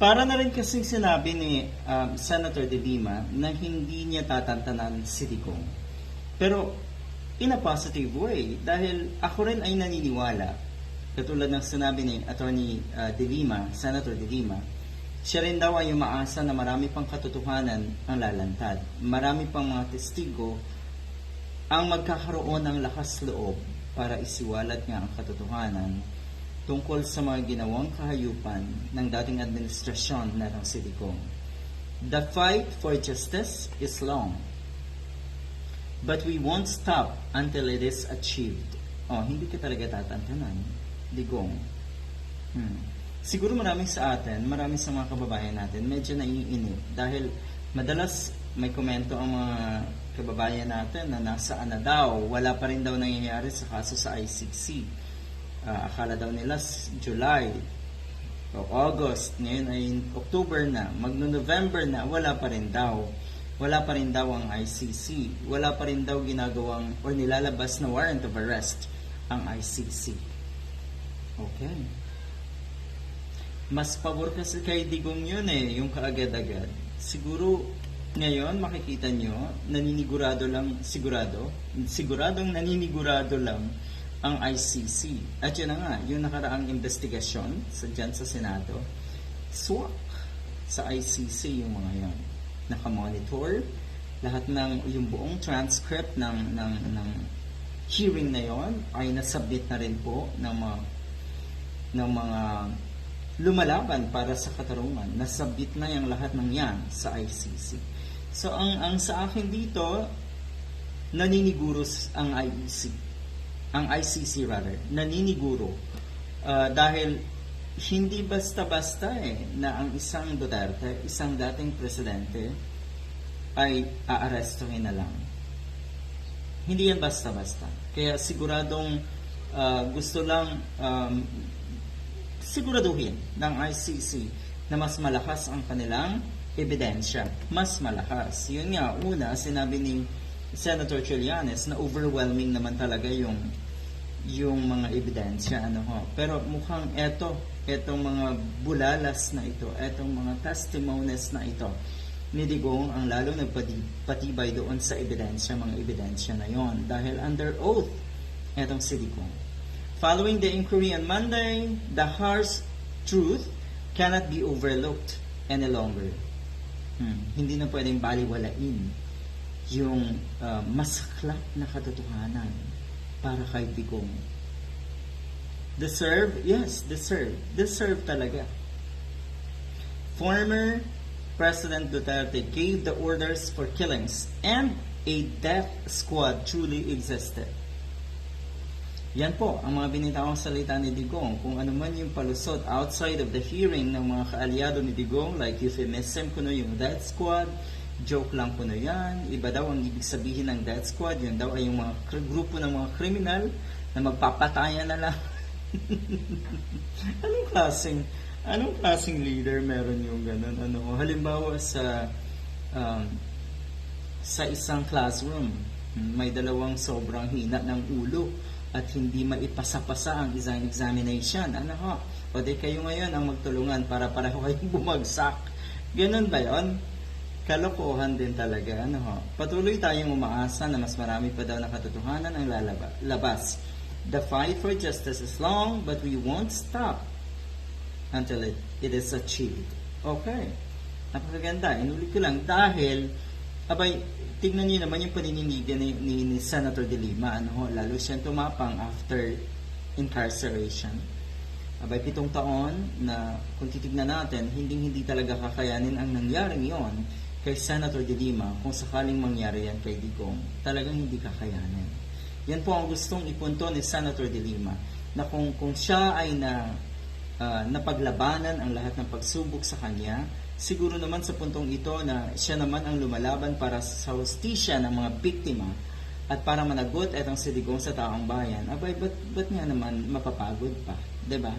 Para na rin kasing sinabi ni um, Senator De Lima na hindi niya tatantanan si Digong. Pero in a positive way dahil ako rin ay naniniwala katulad ng sinabi ni Attorney uh, De Lima, Senator De Lima, siya rin daw ay umaasa na marami pang katotohanan ang lalantad. Marami pang mga testigo ang magkakaroon ng lakas loob para isiwalat nga ang katotohanan tungkol sa mga ginawang kahayupan ng dating administrasyon na ng Silicon. The fight for justice is long, but we won't stop until it is achieved. Oh, hindi ka talaga tatantanan, digong. Hmm. Siguro marami sa atin, marami sa mga kababayan natin, medyo naiinip dahil madalas may komento ang mga kababayan natin na nasaan na daw, wala pa rin daw nangyayari sa kaso sa ICC. Ah, akala daw nila July o August, ngayon ay October na, magno-November na, wala pa rin daw. Wala pa rin daw ang ICC. Wala pa rin daw ginagawang or nilalabas na warrant of arrest ang ICC. Okay. Mas pabor kasi kay Digong yun eh, yung kaagad-agad. Siguro ngayon makikita nyo, naninigurado lang, sigurado, siguradong naninigurado lang ang ICC. At yun na nga, yung nakaraang investigasyon sa, dyan sa Senado, swak sa ICC yung mga yan. Nakamonitor, lahat ng, yung buong transcript ng, ng, ng hearing na yon ay nasubmit na rin po ng mga ng mga lumalaban para sa katarungan. Nasabit na yung lahat ng yan sa ICC. So, ang, ang sa akin dito, naniniguro s- ang IEC. Ang ICC rather. Naniniguro. Ah, dahil hindi basta-basta eh na ang isang Duterte, isang dating presidente, ay aarestuhin na lang. Hindi yan basta-basta. Kaya siguradong ah, gusto lang um, siguraduhin ng ICC na mas malakas ang kanilang ebidensya. Mas malakas. Yun nga, una, sinabi ni Senator Trillanes na overwhelming naman talaga yung yung mga ebidensya ano ho. Pero mukhang eto, etong mga bulalas na ito, etong mga testimonies na ito ni Digong ang lalo nagpatibay doon sa ebidensya, mga ebidensya na yon dahil under oath etong si Digong. Following the inquiry on Monday, the harsh truth cannot be overlooked any longer. Hmm, Hindi na pwedeng baliwalain yung uh, masaklap na katotohanan para kay Digong. Deserve? Yes, deserve. Deserve talaga. Former President Duterte gave the orders for killings and a death squad truly existed. Yan po ang mga binitawang salita ni Digong. Kung ano man yung palusot outside of the hearing ng mga kaalyado ni Digong, like euphemism kuno yung death squad, joke lang kuno yan, iba daw ang ibig sabihin ng death squad, yun daw ay yung mga grupo ng mga kriminal na magpapatayan na lang. anong klaseng anong klaseng leader meron yung ganun? Ano, halimbawa sa um, sa isang classroom, may dalawang sobrang hina ng ulo at hindi maipasa-pasa ang isang examination. Ano ho? O kayo ngayon ang magtulungan para pareho kayong bumagsak. Ganun ba yon? Kalokohan din talaga. Ano ho? Patuloy tayong umaasa na mas marami pa daw na katotohanan ang lalaba- labas. The fight for justice is long, but we won't stop until it, it is achieved. Okay. Napakaganda. Inulit ko lang dahil abay, tignan niyo naman yung paninindigan ni, ni, ni Senator De Lima. Ano, ho, lalo siyang tumapang after incarceration. Abay, pitong taon na kung titignan natin, hindi hindi talaga kakayanin ang nangyaring yon kay Senator De Lima kung sakaling mangyari yan kay Digong. Talagang hindi kakayanin. Yan po ang gustong ipunto ni Senator De Lima na kung, kung siya ay na ah, napaglabanan ang lahat ng pagsubok sa kanya, siguro naman sa puntong ito na siya naman ang lumalaban para sa hostisya ng mga biktima at para managot etong si Digong sa taong bayan, abay, ba't, ba't nga naman mapapagod pa? ba?